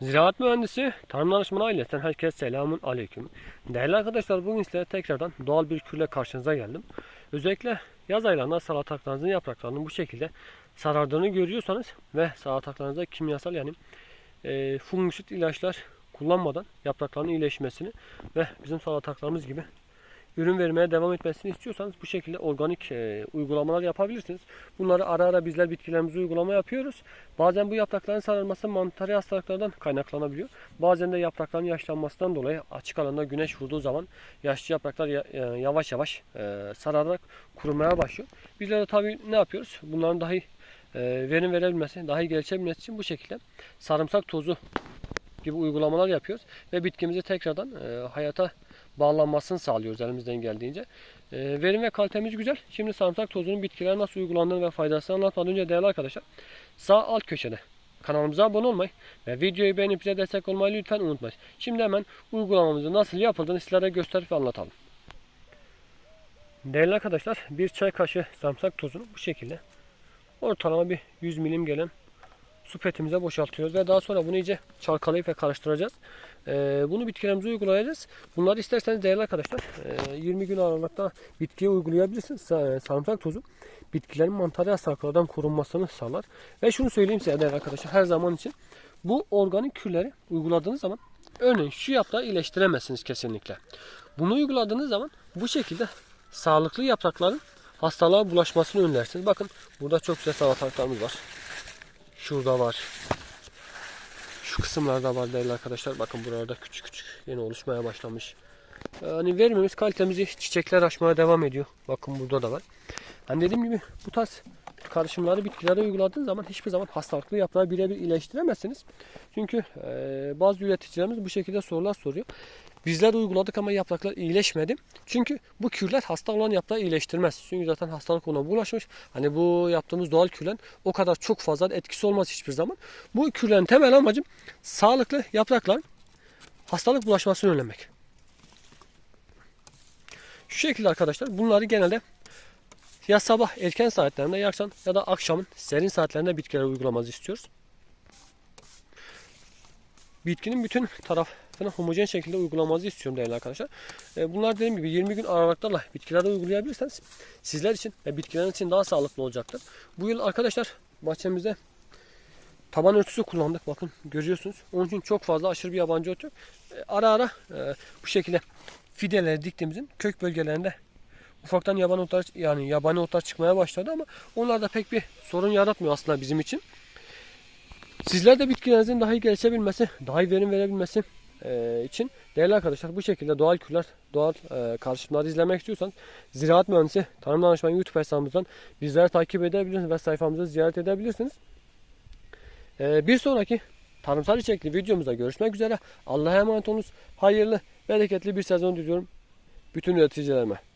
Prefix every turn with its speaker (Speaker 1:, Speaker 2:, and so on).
Speaker 1: Ziraat mühendisi, tarım danışmanı ailesinden herkese selamun aleyküm. Değerli arkadaşlar bugün size tekrardan doğal bir kürle karşınıza geldim. Özellikle yaz aylarında salatalıklarınızın yapraklarının bu şekilde sarardığını görüyorsanız ve salatalıklarınıza kimyasal yani e, fungisit ilaçlar kullanmadan yapraklarının iyileşmesini ve bizim salatalıklarımız gibi ürün vermeye devam etmesini istiyorsanız bu şekilde organik e, uygulamalar yapabilirsiniz. Bunları ara ara bizler bitkilerimize uygulama yapıyoruz. Bazen bu yaprakların sararması mantarı hastalıklardan kaynaklanabiliyor. Bazen de yaprakların yaşlanmasından dolayı açık alanda güneş vurduğu zaman yaşlı yapraklar ya- e, yavaş yavaş e, sararak kurumaya başlıyor. Bizler de tabii ne yapıyoruz? Bunların daha iyi e, verim verebilmesi, daha iyi gelişebilmesi için bu şekilde sarımsak tozu gibi uygulamalar yapıyoruz ve bitkimizi tekrardan e, hayata bağlanmasını sağlıyoruz elimizden geldiğince. E, verim ve kalitemiz güzel. Şimdi sarımsak tozunun bitkilere nasıl uygulandığını ve faydasını anlatmadan önce değerli arkadaşlar sağ alt köşede kanalımıza abone olmayı ve videoyu beğenip bize destek olmayı lütfen unutmayın. Şimdi hemen uygulamamızı nasıl yapıldığını sizlere gösterip anlatalım. Değerli arkadaşlar bir çay kaşığı sarımsak tozunu bu şekilde ortalama bir 100 milim gelen su petimize boşaltıyoruz ve daha sonra bunu iyice çalkalayıp ve karıştıracağız. Ee, bunu bitkilerimize uygulayacağız. Bunları isterseniz değerli arkadaşlar e, 20 gün aralıkta bitkiye uygulayabilirsiniz. Sa- Sarımsak tozu bitkilerin mantarı hastalıklardan korunmasını sağlar. Ve şunu söyleyeyim size değerli arkadaşlar her zaman için bu organik kürleri uyguladığınız zaman örneğin şu yaprağı iyileştiremezsiniz kesinlikle. Bunu uyguladığınız zaman bu şekilde sağlıklı yaprakların hastalığa bulaşmasını önlersiniz. Bakın burada çok güzel salatalıklarımız var. Şurada var. Şu kısımlarda var değerli arkadaşlar. Bakın buralarda küçük küçük yeni oluşmaya başlamış. Yani vermemiz kalitemizi çiçekler açmaya devam ediyor. Bakın burada da var. Hani dediğim gibi bu tarz karışımları bitkilere uyguladığın zaman hiçbir zaman hastalıklı yaprağı birebir iyileştiremezsiniz. Çünkü e, bazı üreticilerimiz bu şekilde sorular soruyor. Bizler uyguladık ama yapraklar iyileşmedi. Çünkü bu kürler hasta olan yaprağı iyileştirmez. Çünkü zaten hastalık ona bulaşmış. Hani bu yaptığımız doğal kürlen o kadar çok fazla etkisi olmaz hiçbir zaman. Bu kürlerin temel amacım sağlıklı yaprakların hastalık bulaşmasını önlemek. Şu şekilde arkadaşlar bunları genelde ya sabah erken saatlerinde ya akşam ya da akşamın serin saatlerinde bitkilere uygulamanızı istiyoruz. Bitkinin bütün tarafını homojen şekilde uygulamanızı istiyorum değerli arkadaşlar. E, Bunlar dediğim gibi 20 gün aralıklarla bitkilere uygulayabilirseniz sizler için ve bitkilerin için daha sağlıklı olacaktır. Bu yıl arkadaşlar bahçemizde taban örtüsü kullandık. Bakın görüyorsunuz. Onun için çok fazla aşırı bir yabancı ot yok. E, Ara ara e, bu şekilde fideleri diktiğimizin kök bölgelerinde ufaktan yabani otlar yani yabani otlar çıkmaya başladı ama onlar da pek bir sorun yaratmıyor aslında bizim için. Sizler de bitkilerinizin daha iyi gelişebilmesi, daha iyi verim verebilmesi e, için değerli arkadaşlar bu şekilde doğal kürler, doğal e, karışımları izlemek istiyorsanız Ziraat Mühendisi Tarım Danışmanı YouTube hesabımızdan bizleri takip edebilirsiniz ve sayfamızı ziyaret edebilirsiniz. E, bir sonraki tarımsal içerikli videomuzda görüşmek üzere. Allah'a emanet olunuz. Hayırlı, bereketli bir sezon diliyorum bütün üreticilerime.